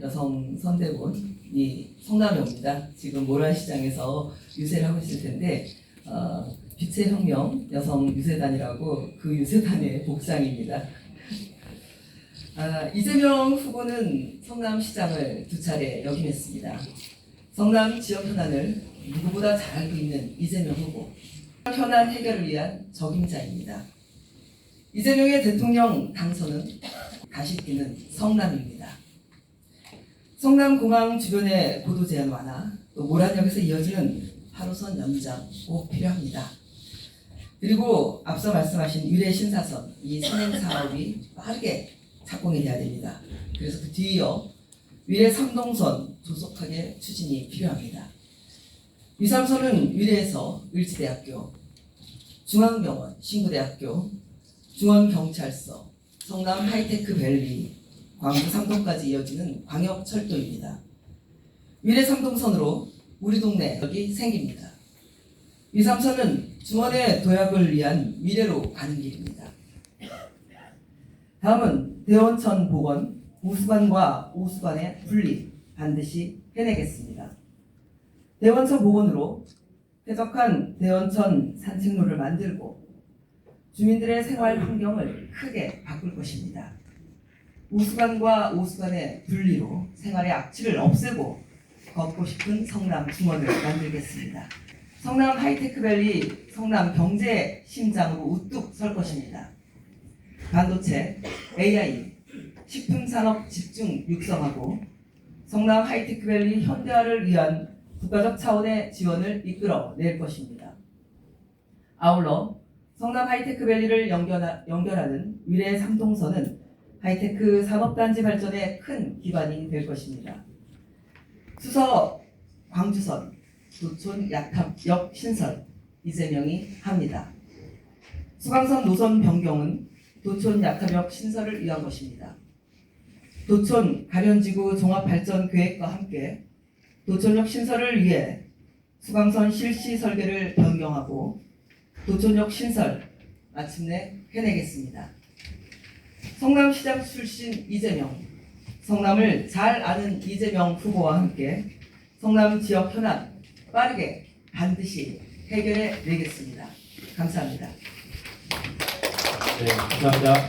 여성 선대본이 성남에 옵니다. 지금 모란시장에서 유세를 하고 있을 텐데 어, 빛의 혁명 여성 유세단이라고 그 유세단의 복장입니다. 아, 이재명 후보는 성남시장을 두 차례 역임했습니다. 성남 지역 현안을 누구보다 잘 알고 있는 이재명 후보. 현안 해결을 위한 적임자입니다. 이재명의 대통령 당선은 다시 뛰는 성남입니다. 성남공항 주변의 고도 제한 완화, 또 모란역에서 이어지는 8호선 연장 꼭 필요합니다. 그리고 앞서 말씀하신 유례 신사선 이 선행 사업이 빠르게 착공이 돼야 됩니다. 그래서 그 뒤이어 위례 삼동선 조속하게 추진이 필요합니다. 위삼선은 위례에서 을지대학교, 중앙병원, 신구대학교, 중원경찰서, 성남 하이테크 밸리, 광주 삼동까지 이어지는 광역철도입니다. 위례 삼동선으로 우리 동네 여기 생깁니다. 위삼선은 중원의 도약을 위한 미래로 가는 길입니다. 다음은 대원천 복원, 우수관과 오수관의 분리 반드시 해내겠습니다. 대원천 복원으로 쾌적한 대원천 산책로를 만들고 주민들의 생활 환경을 크게 바꿀 것입니다. 우수관과 오수관의 분리로 생활의 악취를 없애고 걷고 싶은 성남 중원을 만들겠습니다. 성남 하이테크밸리 성남 경제 심장으로 우뚝 설 것입니다. 반도체, AI, 식품산업 집중 육성하고 성남 하이테크밸리 현대화를 위한 국가적 차원의 지원을 이끌어 낼 것입니다. 아울러 성남 하이테크밸리를 연결하, 연결하는 위례 삼동선은 하이테크 산업단지 발전에 큰 기반이 될 것입니다. 수서 광주선, 도촌 약탑역 신설 이재명이 합니다. 수강선 노선 변경은 도촌 약탑역 신설을 위한 것입니다. 도촌 가련지구 종합발전계획과 함께 도촌역 신설을 위해 수강선 실시 설계를 변경하고 도촌역 신설 마침내 해내겠습니다. 성남시장 출신 이재명, 성남을 잘 아는 이재명 후보와 함께 성남 지역 현안 빠르게 반드시 해결해 내겠습니다. 감사합니다. 네, 감사합니다.